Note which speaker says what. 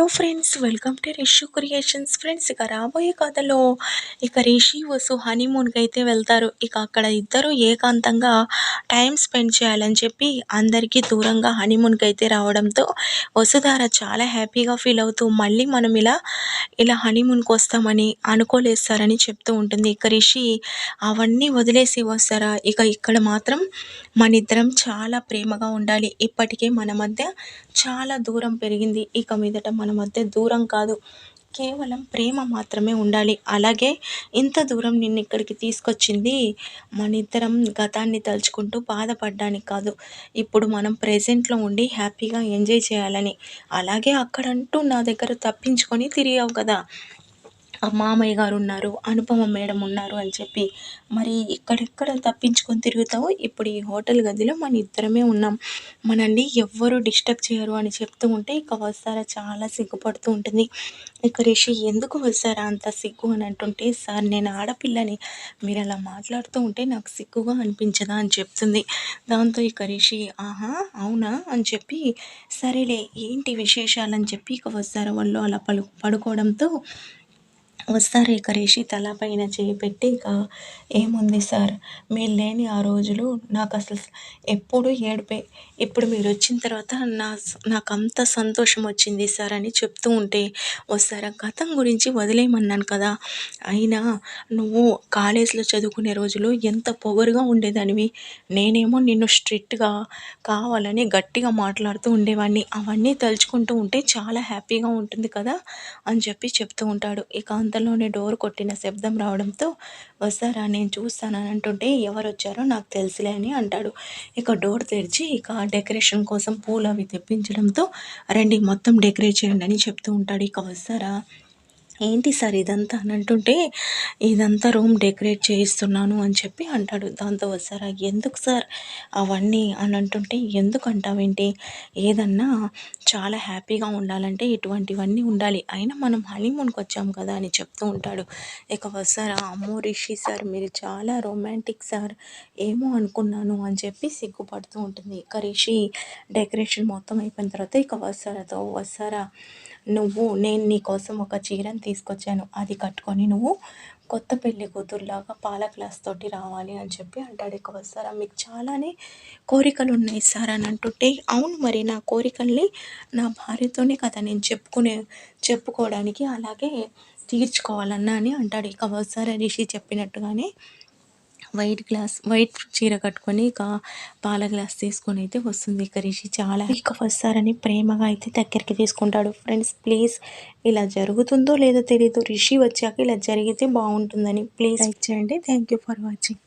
Speaker 1: Hello friends welcome to Rishu creations. Friends ఇక రాబోయే కథలో ఇక రిషి వసు హనీమూన్కి అయితే వెళ్తారు. ఇక అక్కడ ఇద్దరు ఏకాంతంగా టైం స్పెండ్ చేయాలని చెప్పి అందరికీ దూరంగా హనీమూన్కి అయితే రావడంతో వసుధార చాలా హ్యాపీగా ఫీల్ అవుతూ మళ్ళీ మనం ఇలా ఇలా హనీమూన్కి వస్తామని అనుకోలేస్తారని చెప్తూ ఉంటుంది. ఇక రిషి అవన్నీ వదిలేసి వస్తారా? ఇక ఇక్కడ మాత్రం మన ఇద్దరం చాలా ప్రేమగా ఉండాలి. ఇప్పటికే మన మధ్య చాలా దూరం పెరిగింది. ఇక మీదట మన మన మధ్య దూరం కాదు. కేవలం ప్రేమ మాత్రమే ఉండాలి. అలాగే ఇంత దూరం నిన్ను ఇక్కడికి తీసుకొచ్చింది మన ఇద్దరం గతాన్ని తలుచుకుంటూ బాధపడడానికి కాదు. ఇప్పుడు మనం ప్రెజెంట్లో ఉండి హ్యాపీగా ఎంజాయ్ చేయాలని. అలాగే అక్కడంటూ నా దగ్గర తప్పించుకొని తిరిగావు కదా. మామయ్య గారు ఉన్నారు అనుపమ మేడం ఉన్నారు అని చెప్పి మరి ఎక్కడెక్కడ తప్పించుకొని తిరుగుతావు? ఇప్పుడు ఈ హోటల్ గదిలో మన ఇద్దరమే ఉన్నాం. మనల్ని ఎవ్వరు డిస్టర్బ్ చేయరు అని చెప్తూ ఉంటే ఇక వస్తారా? చాలా సిగ్గుపడుతూ ఉంటుంది. ఇక రిషి ఎందుకు వస్తారా? అంత సిగ్గు అని అంటుంటే సార్ నేను ఆడపిల్లని. మీరు అలా మాట్లాడుతూ ఉంటే నాకు సిగ్గుగా అనిపించదా? అని చెప్తుంది. దాంతో ఇక రిషి ఆహా అవునా? అని చెప్పి సరేలే ఏంటి విశేషాలని చెప్పి ఇక వస్తారా వాళ్ళు? అలా పలు పడుకోవడంతో వస్తారు ఇక రిషి తలపైన చేయి పెట్టి ఇక ఏముంది సార్? మీరు లేని ఆ రోజులు నాకు అసలు ఎప్పుడు ఏడిపే. ఇప్పుడు మీరు వచ్చిన తర్వాత నా నాకు అంత సంతోషం వచ్చింది సార్ అని చెప్తూ ఉంటే వస్తారా? గతం గురించి వదిలేయమన్నాను కదా. అయినా నువ్వు కాలేజీలో చదువుకునే రోజులు ఎంత పొగరుగా ఉండేదానివి. నేనేమో నిన్ను స్ట్రిక్ట్గా కావాలని గట్టిగా మాట్లాడుతూ ఉండేవాడిని. అవన్నీ తలుచుకుంటూ ఉంటే చాలా హ్యాపీగా ఉంటుంది కదా అని చెప్పి చెప్తూ ఉంటాడు. ఇక అంత అంతలోనే డోర్ కొట్టిన శబ్దం రావడంతో వస్తారా నేను చూస్తానని అంటుంటే ఎవరు వచ్చారో నాకు తెలుసులే అని అంటాడు. ఇక డోర్ తెరిచి ఇక డెకరేషన్ కోసం పూలు అవి తెప్పించడంతో రండి మొత్తం డెకరేట్ చేయండి అని చెప్తూ ఉంటాడు. ఇక వస్తారా ఏంటి సార్ ఇదంతా అని అంటుంటే ఇదంతా రూమ్ డెకరేట్ చేయిస్తున్నాను అని చెప్పి అంటాడు. దాంతో వస్తారా? ఎందుకు సార్ అవన్నీ అని అంటుంటే ఎందుకు అంటావేంటి ఏదన్నా చాలా హ్యాపీగా ఉండాలంటే ఇటువంటివన్నీ ఉండాలి. అయినా మనం హనీమూన్కి వచ్చాం కదా అని చెప్తూ ఉంటాడు. ఇక వస్తారా? అమ్మో రిషి సార్ మీరు చాలా రొమాంటిక్ సార్. ఏమో అనుకున్నాను అని చెప్పి సిగ్గుపడుతూ ఉంటుంది. ఇక రిషి డెకరేషన్ మొత్తం అయిపోయిన తర్వాత ఇక వస్తారాతో వస్తారా? నువ్వు నేను నీ కోసం ఒక చీరను తీసుకొచ్చాను. అది కట్టుకొని నువ్వు కొత్త పెళ్ళి కూతురులాగా పాల గ్లాస్ తోటి రావాలి అని చెప్పి అంటాడు ఇక సార్ మీకు చాలానే కోరికలు ఉన్నాయి సార్ అని అంటుంటే అవును మరి నా కోరికల్ని నా భార్యతోనే కదా నేను చెప్పుకునే చెప్పుకోవడానికి అలాగే తీర్చుకోవాలన్నా అని అంటాడు ఇక వస్తారా రిషి చెప్పినట్టుగానే వైట్ గ్లాస్ వైట్ చీర కట్టుకొని ఇక పాల గ్లాస్ తీసుకొని అయితే వస్తుంది ఇక రిషి. చాలా ఇక వస్తారని ప్రేమగా అయితే దగ్గరికి తీసుకుంటాడు. ఫ్రెండ్స్ ప్లీజ్ ఇలా జరుగుతుందో లేదో తెలియదు రిషి వచ్చాక ఇలా జరిగితే బాగుంటుందని. ప్లీజ్ లైక్ చేయండి. Thank you for watching